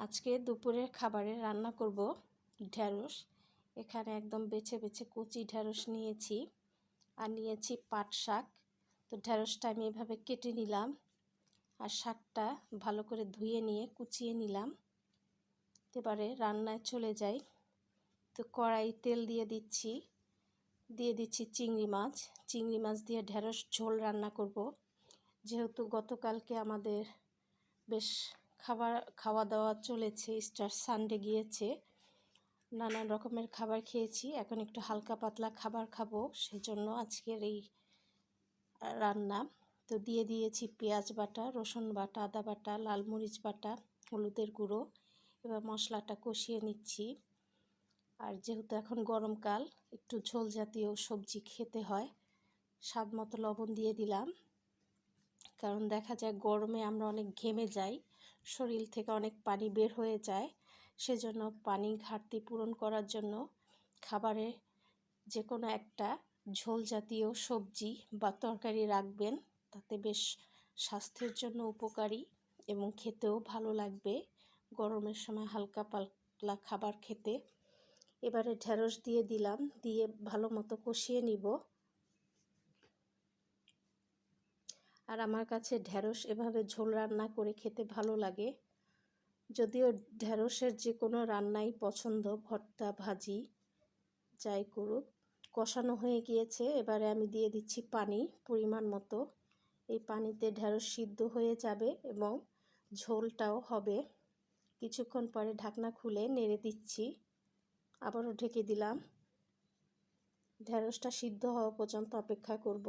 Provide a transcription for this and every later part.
আজকে দুপুরের খাবারে রান্না করব ঢ্যাঁড়স এখানে একদম বেছে বেছে কুচি ঢ্যাঁড়স নিয়েছি আর নিয়েছি পাট শাক। তো ঢ্যাঁড়সটা আমি এভাবে কেটে নিলাম আর শাকটা ভালো করে ধুয়ে নিয়ে কুচিয়ে নিলাম। এবারে রান্নায় চলে যাই। তো কড়াই তেল দিয়ে দিচ্ছি দিয়ে দিচ্ছি চিংড়ি মাছ। চিংড়ি মাছ দিয়ে ঢ্যাঁড়স ঝোল রান্না করব। যেহেতু গতকালকে আমাদের বেশ খাবার খাওয়া দাওয়া চলেছে, স্টার সানডে গিয়েছে। নানান রকমের খাবার খেয়েছি, এখন একটু হালকা পাতলা খাবার খাব, সেজন্য আজকের এই রান্না। তো দিয়ে দিয়েছি পেঁয়াজ বাটা, রসুন বাটা, আদা বাটা, লাল মরিচ বাটা, হলুদের গুঁড়ো, এবার মশলাটা কষিয়ে নিচ্ছি। আর যেহেতু এখন গরমকাল একটু ঝোল জাতীয় সবজি খেতে হয়, স্বাদ মতো লবণ দিয়ে দিলাম। কারণ দেখা যায় গরমে আমরা অনেক ঘেমে যাই শরীর থেকে অনেক পানি বের হয়ে যায়। সেজন্য পানি ঘাটতি পূরণ করার জন্য খাবারে যে কোনো একটা ঝোল জাতীয় সবজি বা তরকারি রাখবেন। তাতে বেশ স্বাস্থ্যের জন্য উপকারী এবং খেতেও ভালো লাগবে। গরমের সময় হালকা পাতলা খাবার খেতে। এবারে ঢেঁড়স দিয়ে দিলাম, দিয়ে ভালো মতো কষিয়ে নিব। আর আমার কাছে ঢ্যাঁড়স এভাবে ঝোল রান্না করে খেতে ভালো লাগে। যদিও ঢ্যাঁড়সের যে কোনো রান্নাই পছন্দ, ভর্তা, ভাজি, যাই করুক, কষানো হয়ে গিয়েছে। এবারে আমি দিয়ে দিচ্ছি পানি পরিমাণ মতো। এই পানিতে ঢ্যাঁড়স সিদ্ধ হয়ে যাবে এবং ঝোলটাও হবে। কিছুক্ষণ পরে ঢাকনা খুলে নেড়ে দিচ্ছি। আবারও ঢেকে দিলাম। ঢ্যাঁড়সটা সিদ্ধ হওয়া পর্যন্ত অপেক্ষা করব।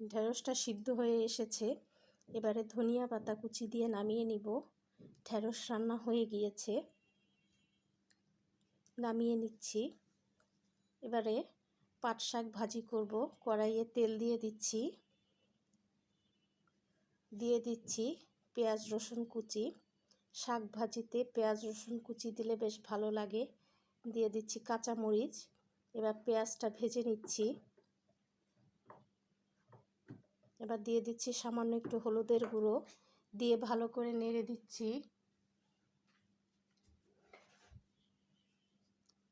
ঢেঁড়সটা সিদ্ধ হয়ে এসেছে, এবারে ধনিয়া পাতা কুচি দিয়ে নামিয়ে নিব। ঢেঁড়স রান্না হয়ে গিয়েছে, নামিয়ে নিচ্ছি। এবারে পাট শাক ভাজি করব, কড়াইয়ে তেল দিয়ে দিচ্ছি। দিয়ে দিচ্ছি পেঁয়াজ, রসুন কুচি। শাক ভাজিতে পেঁয়াজ, রসুন কুচি দিলে বেশ ভালো লাগে। দিয়ে দিচ্ছি কাঁচা মরিচ এবার পেঁয়াজটা ভেজে নিচ্ছি। এবার দিয়ে দিচ্ছি সামান্য একটু হলুদের গুঁড়ো, দিয়ে ভালো করে নেড়ে দিচ্ছি।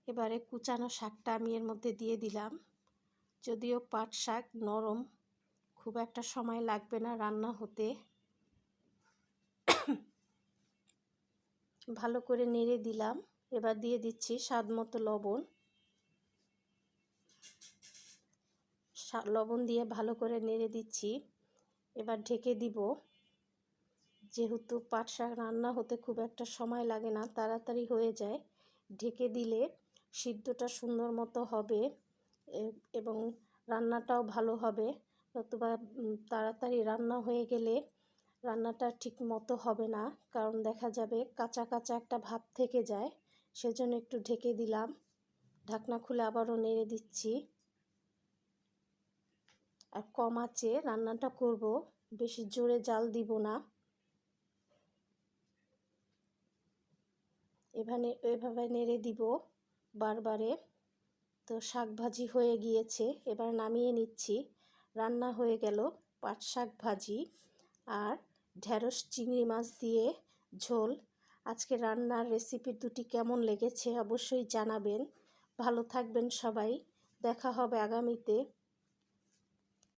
এবারে কুচানো শাকটা আমি এর মধ্যে দিয়ে দিলাম। যদিও পাট শাক নরম, খুব একটা সময় লাগবে না রান্না হতে। ভালো করে নেড়ে দিলাম। এবার দিয়ে দিচ্ছি স্বাদ মতো লবণ। লবণ দিয়ে ভালো করে নেড়ে দিচ্ছি। এবার ঢেকে দিব। যেহেতু পাট শাক রান্না হতে খুব একটা সময় লাগে না, তাড়াতাড়ি হয়ে যায়। ঢেকে দিলে সিদ্ধটা সুন্দর মতো হবে এবং রান্নাটাও ভালো হবে। নতুবা তাড়াতাড়ি রান্না হয়ে গেলে রান্নাটা ঠিক মতো হবে না, কারণ দেখা যাবে কাঁচা কাঁচা একটা ভাব থেকে যায়। সেজন্য একটু ঢেকে দিলাম। ঢাকনা খুলে আবারও নেড়ে দিচ্ছি। আর কম আঁচে রান্নাটা করব। বেশি জোরে জাল দিব না। এখানে এভাবে নেড়ে দিব বারবারে। তো শাক ভাজি হয়ে গিয়েছে, এবার নামিয়ে নিচ্ছি। রান্না হয়ে গেল পাট শাক ভাজি আর ঢ্যাঁড়স চিংড়ি মাছ দিয়ে ঝোল। আজকে রান্নার রেসিপি দুটি কেমন লেগেছে অবশ্যই জানাবেন। ভালো থাকবেন সবাই। দেখা হবে আগামীতে।